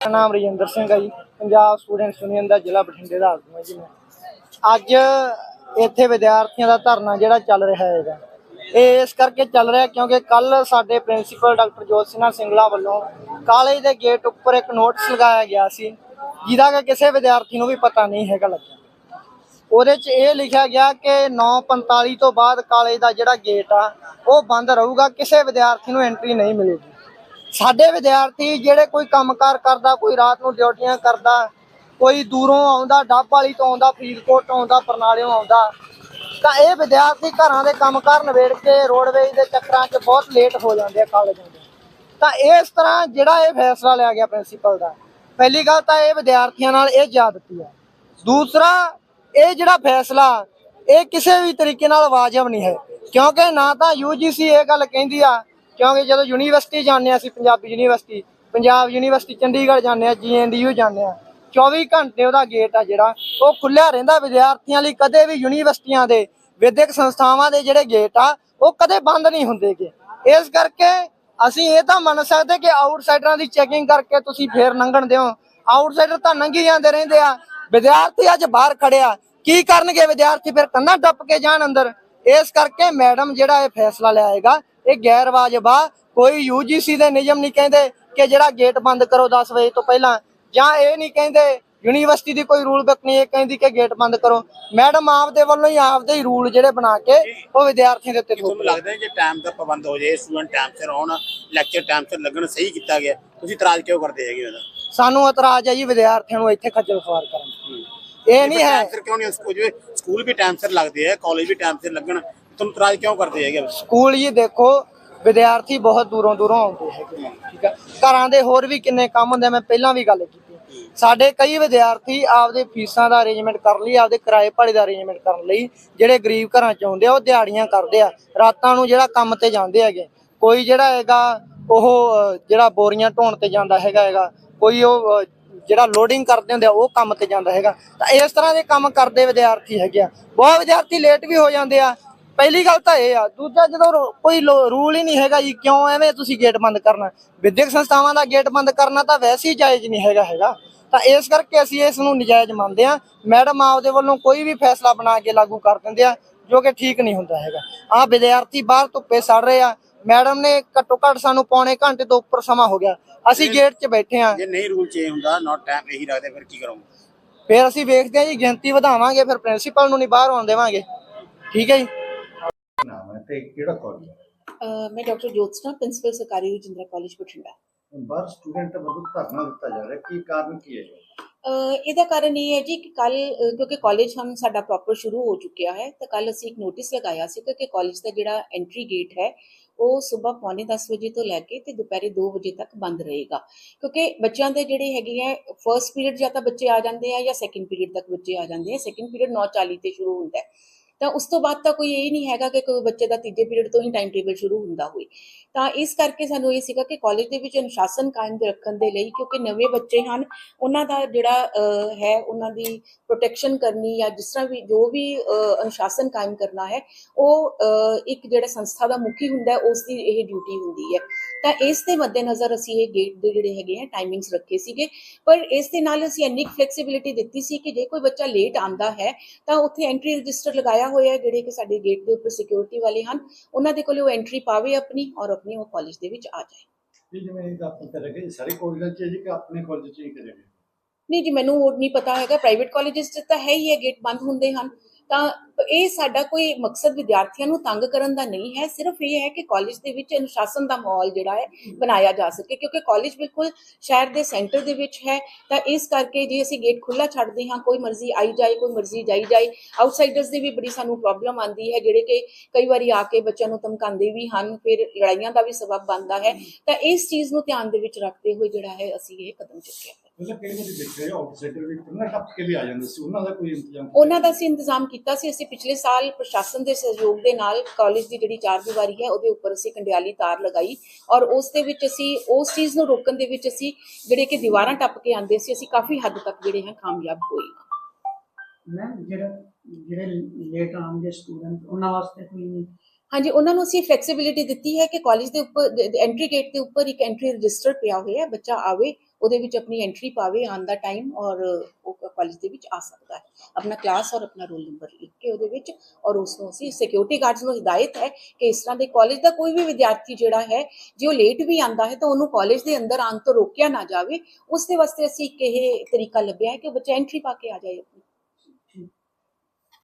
ਮੇਰਾ ਨਾਮ ਰਜਿੰਦਰ ਸਿੰਘ ਹੈ ਜੀ। ਪੰਜਾਬ ਸਟੂਡੈਂਟਸ ਯੂਨੀਅਨ ਦਾ ਜ਼ਿਲ੍ਹਾ ਬਠਿੰਡੇ ਦਾ ਆਗੂ ਹਾਂ ਜੀ ਮੈਂ। ਅੱਜ ਇੱਥੇ ਵਿਦਿਆਰਥੀਆਂ ਦਾ ਧਰਨਾ ਜਿਹੜਾ ਚੱਲ ਰਿਹਾ ਹੈਗਾ। ਇਹ ਇਸ ਕਰਕੇ ਚੱਲ ਰਿਹਾ ਕਿਉਂਕਿ ਕੱਲ ਸਾਡੇ ਪ੍ਰਿੰਸੀਪਲ ਡਾਕਟਰ ਜੋਤ ਸਿੰਘਾ ਸਿੰਗਲਾ ਵੱਲੋਂ ਕਾਲਜ ਦੇ ਗੇਟ ਉੱਪਰ ਇੱਕ ਨੋਟਿਸ ਲਗਾਇਆ ਗਿਆ ਸੀ, ਜਿਹਦਾ ਕਿ ਕਿਸੇ ਵਿਦਿਆਰਥੀ ਨੂੰ ਵੀ ਪਤਾ ਨਹੀਂ ਹੈਗਾ ਲੱਗਿਆ। ਉਹਦੇ 'ਚ ਇਹ ਲਿਖਿਆ ਗਿਆ ਕਿ 9:45 ਤੋਂ ਬਾਅਦ ਕਾਲਜ ਦਾ ਜਿਹੜਾ ਗੇਟ ਆ, ਉਹ ਬੰਦ ਰਹੂਗਾ, ਕਿਸੇ ਵਿਦਿਆਰਥੀ ਨੂੰ ਐਂਟਰੀ ਨਹੀਂ ਮਿਲੇਗੀ। ਸਾਡੇ ਵਿਦਿਆਰਥੀ ਜਿਹੜੇ ਕੋਈ ਕੰਮਕਾਰ ਕਰਦਾ, ਕੋਈ ਰਾਤ ਨੂੰ ਡਿਊਟੀਆਂ ਕਰਦਾ, ਕੋਈ ਦੂਰੋਂ ਆਉਂਦਾ, ਡੱਬ ਵਾਲੀ ਤੋਂ ਆਉਂਦਾ, ਫਰੀਦਕੋਟ ਤੋਂ ਆਉਂਦਾ, ਬਰਨਾਲਿਓਂ ਆਉਂਦਾ ਤਾਂ ਇਹ ਵਿਦਿਆਰਥੀ ਘਰਾਂ ਦੇ ਕੰਮਕਾਰ ਨਿਬੇੜ ਕੇ ਰੋਡਵੇਜ ਦੇ ਚੱਕਰਾਂ 'ਚ ਬਹੁਤ ਲੇਟ ਹੋ ਜਾਂਦੇ ਆ ਕਾਲਜ ਆਉਂਦੇ ਤਾਂ ਇਸ ਤਰ੍ਹਾਂ ਜਿਹੜਾ ਇਹ ਫੈਸਲਾ ਲਿਆ ਗਿਆ ਪ੍ਰਿੰਸੀਪਲ ਦਾ, ਪਹਿਲੀ ਗੱਲ ਤਾਂ ਇਹ ਵਿਦਿਆਰਥੀਆਂ ਨਾਲ ਇਹ ਜ਼ਿਆਦਤੀ ਆ। ਦੂਸਰਾ, ਇਹ ਜਿਹੜਾ ਫੈਸਲਾ, ਇਹ ਕਿਸੇ ਵੀ ਤਰੀਕੇ ਨਾਲ ਵਾਜਬ ਨਹੀਂ ਹੈ। ਕਿਉਂਕਿ ਨਾ ਤਾਂ ਯੂਜੀਸੀ ਇਹ ਗੱਲ ਕਹਿੰਦੀ ਆ, ਕਿਉਂਕਿ ਜਦੋਂ ਯੂਨੀਵਰਸਿਟੀ ਜਾਂਦੇ ਆ ਅਸੀਂ, ਪੰਜਾਬੀ ਯੂਨੀਵਰਸਿਟੀ, ਪੰਜਾਬ ਯੂਨੀਵਰਸਿਟੀ, ਚੰਡੀਗੜ੍ਹ ਜਾਂਦੇ ਆ ਜੀਐਨਡੀਯੂ ਜਾਂਦੇ ਆ 24 ਘੰਟੇ ਉਹਦਾ ਗੇਟ ਆ ਜਿਹੜਾ, ਉਹ ਖੁੱਲਿਆ ਰਹਿੰਦਾ ਵਿਦਿਆਰਥੀਆਂ ਲਈ ਕਦੇ ਵੀ ਯੂਨੀਵਰਸਿਟੀਆਂ ਦੇ ਵਿਦਿਅਕ ਸੰਸਥਾਵਾਂ ਦੇ ਜਿਹੜੇ ਗੇਟ ਆ, ਉਹ ਕਦੇ ਬੰਦ ਨਹੀਂ ਹੁੰਦੇਗੇ ਇਸ ਕਰਕੇ ਅਸੀਂ ਇਹ ਤਾਂ ਮੰਨ ਸਕਦੇ ਕਿ ਆਊਟਸਾਈਡਰਾਂ ਦੀ ਚੈਕਿੰਗ ਕਰਕੇ ਤੁਸੀਂ ਫੇਰ ਲੰਘਣ ਦਿਓ। ਆਊਟਸਾਈਡਰ ਤਾਂ ਲੰਘੀ ਜਾਂਦੇ ਰਹਿੰਦੇ ਆ। ਵਿਦਿਆਰਥੀ ਅੱਜ ਬਾਹਰ ਖੜਿਆ ਕੀ ਕਰਨਗੇ ਵਿਦਿਆਰਥੀ? ਫਿਰ ਕੰਨਾਂ ਟੱਪ ਕੇ ਜਾਣ ਅੰਦਰ। ਇਸ ਕਰਕੇ ਮੈਡਮ ਜਿਹੜਾ ਇਹ ਫੈਸਲਾ ਲਿਆਏਗਾ, ਇਹ ਗੈਰ ਵਾਜਬ ਆ ਕੋਈ ਯੂਜੀਸੀ ਦੇ ਨਿਯਮ ਨਹੀਂ ਕਹਿੰਦੇ ਕਿ ਜਿਹੜਾ ਗੇਟ ਬੰਦ ਕਰੋ 10 ਵਜੇ ਤੋਂ ਪਹਿਲਾਂ। ਜਾਂ ਇਹ ਨਹੀਂ ਕਹਿੰਦੇ ਯੂਨੀਵਰਸਿਟੀ ਦੀ ਕੋਈ ਰੂਲ ਬੁੱਕ ਨਹੀਂ ਇਹ ਕਹਿੰਦੀ ਕਿ ਗੇਟ ਬੰਦ ਕਰੋ। ਮੈਡਮ ਆਪਦੇ ਵੱਲੋਂ ਹੀ ਆਪਦੇ ਹੀ ਰੂਲ ਜਿਹੜੇ ਬਣਾ ਕੇ ਉਹ ਵਿਦਿਆਰਥੀਆਂ ਦੇ ਉੱਤੇ ਥੋਪ ਤੁਹਾਨੂੰ ਲੱਗਦਾ ਹੈ ਜੇ ਟਾਈਮ ਦਾ ਪਾਬੰਦ ਹੋ ਜਾਏ ਸਟੂਡੈਂਟ ਟਾਈਮ ਸਿਰ ਆਉਣ ਲੈਕਚਰ ਟਾਈਮ ਸਿਰ ਲੱਗਣ ਸਹੀ ਕੀਤਾ ਗਿਆ? ਤੁਸੀਂ ਇਤਰਾਜ਼ ਕਿਉਂ ਕਰਦੇ ਹੈਗੇ ਉਹਦਾ ਸਾਨੂੰ ਇਤਰਾਜ਼ ਹੈ ਜੀ ਵਿਦਿਆਰਥੀਆਂ ਨੂੰ ਇੱਥੇ ਖੱਜਲ ਖੁਆਰ ਕਰਨ ਇਹ ਨਹੀਂ ਹੈ। ਸਿਰ ਕਿਉਂ ਨਹੀਂ ਸਕੂਲ ਸਕੂਲ ਵੀ ਟਾਈਮ ਸਿਰ ਲੱਗਦੇ ਆ ਕਾਲਜ ਵੀ ਟਾਈਮ ਸਿਰ ਲੱਗਣ ਤੁਹਾਨੂੰ ਇਤਰਾਜ਼ ਕਿਉਂ ਕਰਦੇ ਹੈਗੇ ਸਕੂਲ ਜੀ ਦੇਖੋ ਵਿਦਿਆਰਥੀ ਬਹੁਤ ਦੂਰੋਂ ਦੂਰੋਂ ਆਉਂਦੇ ਹੈਗੇ ਠੀਕ ਆ। ਘਰਾਂ ਦੇ ਹੋਰ ਵੀ ਕਿੰਨੇ ਕੰਮ ਹੁੰਦੇ ਮੈਂ ਪਹਿਲਾਂ ਵੀ ਗੱਲ ਕੀਤੀ ਸਾਡੇ ਕਈ ਵਿਦਿਆਰਥੀ ਆਪਦੇ ਫੀਸਾਂ ਦਾ ਅਰੇਂਜਮੈਂਟ ਕਰਨ ਲਈ, ਆਪਦੇ ਕਿਰਾਏ ਭਾੜੇ ਦਾ ਅਰੇਂਜਮੈਂਟ ਕਰਨ ਲਈ, ਜਿਹੜੇ ਗਰੀਬ ਘਰਾਂ ਚ ਆਉਂਦੇ ਆ, ਉਹ ਦਿਹਾੜੀਆਂ ਕਰਦੇ ਆ, ਰਾਤਾਂ ਨੂੰ ਜਿਹੜਾ ਕੰਮ ਤੇ ਜਾਂਦੇ ਹੈਗੇ। ਕੋਈ ਜਿਹੜਾ ਹੈਗਾ, ਉਹ, ਜਿਹੜਾ ਬੋਰੀਆਂ ਢੋਣ ਤੇ ਜਾਂਦਾ ਹੈਗਾ ਹੈਗਾ, ਕੋਈ ਉਹ, ਜਿਹੜਾ ਲੋਡਿੰਗ ਕਰਦੇ ਹੁੰਦੇ ਆ, ਉਹ ਕੰਮ ਤੇ ਜਾਂਦਾ ਹੈਗਾ। ਤਾਂ ਇਸ ਤਰ੍ਹਾਂ ਦੇ ਕੰਮ ਕਰਦੇ ਵਿਦਿਆਰਥੀ ਹੈਗੇ ਆ। ਬਹੁਤ ਵਿਦਿਆਰਥੀ ਲੇਟ ਵੀ ਹੋ ਜਾਂਦੇ ਆ ਪਹਿਲੀ ਗੱਲ ਤਾਂ ਇਹ ਆ ਦੂਜਾ ਜਦੋਂ ਰੋ- ਕੋਈ ਰੂਲ ਹੀ ਨਹੀਂ ਹੈਗਾ ਜੀ ਕਿਉਂ ਐਵੇਂ ਤੁਸੀਂ ਗੇਟ ਬੰਦ ਕਰਨਾ? ਵਿਦਿਅਕ ਸੰਸਥਾਵਾਂ ਦਾ ਗੇਟ ਬੰਦ ਕਰਨਾ ਤਾਂ ਵੈਸੇ ਹੀ ਜਾਇਜ਼ ਨਹੀਂ ਹੈਗਾ ਹੈਗਾ। ਤਾਂ ਇਸ ਕਰਕੇ ਅਸੀਂ ਇਸ ਨੂੰ ਨਜਾਇਜ਼ ਮੰਨਦੇ ਆ ਮੈਡਮ ਆਪਦੇ ਵੱਲੋਂ ਕੋਈ ਵੀ ਫੈਸਲਾ ਬਣਾ ਕੇ ਲਾਗੂ ਕਰ ਦਿੰਦੇ ਆ ਜੋ ਕਿ ਠੀਕ ਨਹੀਂ ਹੁੰਦਾ ਹੈਗਾ। ਆ ਵਿਦਿਆਰਥੀ ਬਾਹਰ ਧੁੱਪੇ ਸੜ ਰਹੇ ਆ। ਮੈਡਮ ਨੇ ਘੱਟੋ ਘੱਟ ਸਾਨੂੰ ਪੌਣੇ ਘੰਟੇ ਤੋਂ ਉੱਪਰ ਸਮਾਂ ਹੋ ਗਿਆ। ਅਸੀਂ ਗੇਟ 'ਚ ਬੈਠੇ ਆ ਜੇ ਨਹੀਂ ਰੂਲ ਚੇਂਜ ਹੁੰਦਾ ਨਾਟ ਟਾਈਮ ਇਹੀ ਰੱਖਦੇ ਫਿਰ ਕੀ ਕਰੋਗੇ? ਫਿਰ ਅਸੀਂ ਵੇਖਦੇ ਆ ਜੀ ਗਿਣਤੀ ਵਧਾਵਾਂਗੇ ਫਿਰ ਪ੍ਰਿੰਸੀਪਲ ਨੂੰ ਨਹੀਂ ਬਾਹਰ ਆਉਣ ਦੇਵਾਂਗੇ। ਠੀਕ ਹੈ ਜੀ। ਨਾਮ ਹੈ ਤੇ ਕਿਹੜਾ ਕਾਲਜ ਹੈ? ਅਹ ਮੈਂ ਡਾਕਟਰ ਜੋਤਸਨਾ ਪ੍ਰਿੰਸੀਪਲ ਸਰਕਾਰੀ ਰਜਿੰਦਰਾ ਕਾਲਜ ਬਠਿੰਡਾ। ਬਾਹਰ ਸਟੂਡੈਂਟ ਵੱਲੋਂ ਧਰਨਾ ਦਿੱਤਾ ਜਾ ਰਿਹਾ ਕੀ ਕਾਰਨ ਕੀ ਹੈ ਜੀ? ਅਹ ਇਹਦਾ ਕਾਰਨ ਇਹ ਹੈ ਜੀ ਕਿ ਕੱਲ ਕਿਉਂਕਿ ਕਾਲਜ ਹਮ ਸਾਡਾ ਪ੍ਰੋਪਰ ਸ਼ੁਰੂ ਹੋ ਚੁੱਕਿਆ ਹੈ ਤਾਂ ਕੱਲ ਅਸੀਂ ਇੱਕ ਨੋਟਿਸ ਲਗਾਇਆ ਸੀ ਕਿ ਕਾਲਜ ਦਾ ਜਿਹੜਾ ਐਂਟਰੀ ਗੇਟ ਹੈ ਉਹ ਸਵੇਰ ਪੌਣੇ 10 ਵਜੇ ਤੋਂ ਲੈ ਕੇ ਤੇ ਦੁਪਹਿਰੇ 2 ਵਜੇ ਤੱਕ ਬੰਦ ਰਹੇਗਾ। ਕਿਉਂਕਿ ਬੱਚਿਆਂ ਦੇ ਜਿਹੜੇ ਹੈਗੇ ਹੈ ਫਰਸਟ ਪੀਰੀਅਡ ਜਾਂ ਤਾਂ ਬੱਚੇ ਆ ਜਾਂਦੇ ਆ ਜਾਂ ਸੈਕੰਡ ਪੀਰੀਅਡ ਤੱਕ ਬੱਚੇ ਆ ਜਾਂਦੇ ਆ ਸੈਕੰਡ ਪੀਰੀਅਡ 9:40 ਤੇ ਸ਼ੁਰੂ ਹੁੰਦਾ ਹੈ। ਤਾਂ ਉਸ ਤੋਂ ਬਾਅਦ ਤਾਂ ਕੋਈ ਇਹ ਨਹੀਂ ਹੈਗਾ ਕਿ ਕੋਈ ਬੱਚੇ ਦਾ ਤੀਜੇ ਪੀਰੀਅਡ ਤੋਂ ਹੀ ਟਾਈਮ ਟੇਬਲ ਸ਼ੁਰੂ ਹੁੰਦਾ ਹੋਵੇ। ਤਾਂ ਇਸ ਕਰਕੇ ਸਾਨੂੰ ਇਹ ਸੀਗਾ ਕਿ ਕਾਲਜ ਦੇ ਵਿੱਚ ਅਨੁਸ਼ਾਸਨ ਕਾਇਮ ਰੱਖਣ ਦੇ ਲਈ ਕਿਉਂਕਿ ਨਵੇਂ ਬੱਚੇ ਹਨ, ਉਹਨਾਂ ਦਾ ਜਿਹੜਾ ਹੈ, ਉਹਨਾਂ ਦੀ ਪ੍ਰੋਟੈਕਸ਼ਨ ਕਰਨੀ ਜਾਂ ਜਿਸ ਤਰ੍ਹਾਂ ਵੀ ਜੋ ਵੀ ਅਨੁਸ਼ਾਸਨ ਕਾਇਮ ਕਰਨਾ ਹੈ, ਉਹ ਇੱਕ ਜਿਹੜਾ ਸੰਸਥਾ ਦਾ ਮੁਖੀ ਹੁੰਦਾ ਹੈ, ਉਸ ਦੀ ਇਹ ਡਿਊਟੀ ਹੁੰਦੀ ਹੈ। ਤਾਂ ਇਸ ਦੇ ਮੱਦੇਨਜ਼ਰ ਅਸੀਂ ਇਹ ਗੇਟ ਦੇ ਜਿਹੜੇ ਹੈਗੇ ਆ ਟਾਈਮਿੰਗਸ ਰੱਖੇ ਸੀਗੇ। ਪਰ ਇਸ ਦੇ ਨਾਲ ਅਸੀਂ ਇੰਨੀ ਫਲੈਕਸੀਬਿਲਿਟੀ ਦਿੱਤੀ ਸੀ ਕਿ ਜੇ ਕੋਈ ਬੱਚਾ ਲੇਟ ਆਂਦਾ ਹੈ, ਤਾਂ ਉੱਥੇ ਐਂਟਰੀ ਰਜਿਸਟਰ ਲਗਾਇਆ ਹੋਇਆ ਜਿਹੜੇ ਕਿ ਸਾਡੇ ਗੇਟ ਦੇ ਉੱਪਰ ਸਿਕਿਉਰਿਟੀ ਵਾਲੇ ਹਨ ਉਹਨਾਂ ਦੇ ਕੋਲ ਉਹ ਐਂਟਰੀ ਪਾਵੇ ਆਪਣੀ ਔਰ ਆਪਣੀ ਉਹ ਕਾਲਜ ਦੇ ਵਿੱਚ ਆ ਜਾਏ। ਇਹ ਜਿਵੇਂ ਇਹਦਾ ਆਪਾਂ ਕਰਾਂਗੇ ਸਾਰੇ ਕਾਲਜਾਂ 'ਚ ਹੈ ਜੀ ਕਿ ਆਪਣੇ ਕਾਲਜ 'ਚ ਹੀ ਕਰੇਗੇ? ਨਹੀਂ ਜੀ ਮੈਨੂੰ ਉਹ ਨਹੀਂ ਪਤਾ ਹੈਗਾ ਪ੍ਰਾਈਵੇਟ ਕਾਲਜਸ 'ਚ ਤਾਂ ਹੈ ਹੀ ਹੈ ਗੇਟ ਬੰਦ ਹੁੰਦੇ ਹਨ। ਤਾਂ ਇਹ ਸਾਡਾ ਕੋਈ ਮਕਸਦ ਵਿਦਿਆਰਥੀਆਂ ਨੂੰ ਤੰਗ ਕਰਨ ਦਾ ਨਹੀਂ ਹੈ। ਸਿਰਫ ਇਹ ਹੈ ਕਿ ਕਾਲਜ ਦੇ ਵਿੱਚ ਅਨੁਸ਼ਾਸਨ ਦਾ ਮਾਹੌਲ ਜਿਹੜਾ ਹੈ, ਬਣਾਇਆ ਜਾ ਸਕੇ। ਕਿਉਂਕਿ ਕਾਲਜ ਬਿਲਕੁਲ ਸ਼ਹਿਰ ਦੇ ਸੈਂਟਰ ਦੇ ਵਿੱਚ ਹੈ। ਤਾਂ ਇਸ ਕਰਕੇ ਜੇ ਅਸੀਂ ਗੇਟ ਖੁੱਲਾ ਛੱਡਦੇ ਹਾਂ, ਕੋਈ ਮਰਜ਼ੀ ਆਈ ਜਾਏ, ਕੋਈ ਮਰਜ਼ੀ ਜਾਈ ਜਾਏ ਆਊਟਸਾਈਡਰਸ ਦੀ ਵੀ ਬੜੀ ਸਾਨੂੰ ਪ੍ਰੋਬਲਮ ਆਂਦੀ ਹੈ। ਜਿਹੜੇ ਕਿ ਕਈ ਵਾਰੀ ਆ ਕੇ ਬੱਚਿਆਂ ਨੂੰ ਧਮਕਾਉਂਦੇ ਵੀ ਹਨ, ਫਿਰ ਲੜਾਈਆਂ ਦਾ ਵੀ ਸਬਬ ਬਣਦਾ ਹੈ। ਤਾਂ ਇਸ ਚੀਜ਼ ਨੂੰ ਧਿਆਨ ਦੇ ਵਿੱਚ ਰੱਖਦੇ ਹੋਏ ਜਿਹੜਾ ਹੈ, ਅਸੀਂ ਇਹ ਕਦਮ ਚੁੱਕਿਆ ਮਤਲਬ ਕਈ ਵਾਰੀ ਦੇਖਿਆ ਆਊਟਸਾਈਡਰ ਵੀ ਨਾ ਟੱਪ ਕੇ ਵੀ ਆ ਜਾਂਦੇ ਸੀ ਉਹਨਾਂ ਦਾ ਕੋਈ ਇੰਤਜ਼ਾਮ ਉਹਨਾਂ ਦਾ ਅਸੀਂ ਇੰਤਜ਼ਾਮ ਕੀਤਾ ਸੀ ਅਸੀਂ ਪਿਛਲੇ ਸਾਲ ਪ੍ਰਸ਼ਾਸਨ ਦੇ ਸਹਿਯੋਗ ਦੇ ਨਾਲ ਕਾਲਜ ਦੀ ਜਿਹੜੀ ਚਾਰ ਦੀਵਾਰੀ ਹੈ ਉਹਦੇ ਉੱਪਰ ਅਸੀਂ ਕੰਡਿਆਲੀ ਤਾਰ ਲਗਾਈ ਔਰ ਉਸ ਦੇ ਵਿੱਚ ਅਸੀਂ ਉਸ ਚੀਜ਼ ਨੂੰ ਰੋਕਣ ਦੇ ਵਿੱਚ ਅਸੀਂ ਜਿਹੜੇ ਕਿ ਦੀਵਾਰਾਂ ਟੱਪ ਕੇ ਆਉਂਦੇ ਸੀ ਅਸੀਂ ਕਾਫੀ ਹੱਦ ਤੱਕ ਜਿਹੜੇ ਹੈ ਕਾਮਯਾਬ ਹੋਏ ਮੈਮ ਜਿਹੜਾ ਜਿਹੜੇ ਲੇਟ ਆਉਣਗੇ ਸਟੂਡੈਂਟ ਉਹਨਾਂ ਵਾਸਤੇ ਕੋਈ ਹਾਂਜੀ, ਉਹਨਾਂ ਨੂੰ ਅਸੀਂ ਫਲੈਕਸੀਬਿਲਿਟੀ ਦਿੱਤੀ ਹੈ ਕਿ ਕਾਲਜ ਦੇ ਉੱਪਰ ਐਂਟਰੀ ਗੇਟ ਦੇ ਉੱਪਰ ਇੱਕ ਐਂਟਰੀ ਰਜਿਸਟਰ ਪਿਆ ਹੋਇਆ ਹੈ, ਬੱਚਾ ਆਵੇ, ਉਹਦੇ ਵਿੱਚ ਆਪਣੀ ਐਂਟਰੀ ਪਾਵੇ ਆਨ ਦਾ ਟਾਈਮ ਔਰ ਉਹ ਕਾਲਜ ਦੇ ਵਿੱਚ ਆ ਸਕਦਾ ਹੈ। ਆਪਣਾ ਕਲਾਸ ਔਰ ਆਪਣਾ ਰੋਲ ਨੰਬਰ ਲਿਖ ਕੇ ਉਹਦੇ ਵਿੱਚ ਔਰ ਉਸ ਨੂੰ ਅਸੀਂ ਸਿਕਿਉਰਿਟੀ ਗਾਰਡਸ ਨੂੰ ਹਦਾਇਤ ਹੈ ਕਿ ਇਸ ਤਰ੍ਹਾਂ ਦੇ ਕਾਲਜ ਦਾ ਕੋਈ ਵੀ ਵਿਦਿਆਰਥੀ ਜਿਹੜਾ ਹੈ, ਜੇ ਉਹ ਲੇਟ ਵੀ ਆਂਦਾ ਹੈ ਤਾਂ ਉਹਨੂੰ ਕਾਲਜ ਦੇ ਅੰਦਰ ਆਉਣ ਤੋਂ ਰੋਕਿਆ ਨਾ ਜਾਵੇ। ਉਸ ਦੇ ਵਾਸਤੇ ਅਸੀਂ ਇੱਕ ਇਹ ਤਰੀਕਾ ਲੱਭਿਆ ਹੈ ਕਿ ਬੱਚਾ ਐਂਟਰੀ ਪਾ ਕੇ ਆ ਜਾਏ ਆਪਣੀ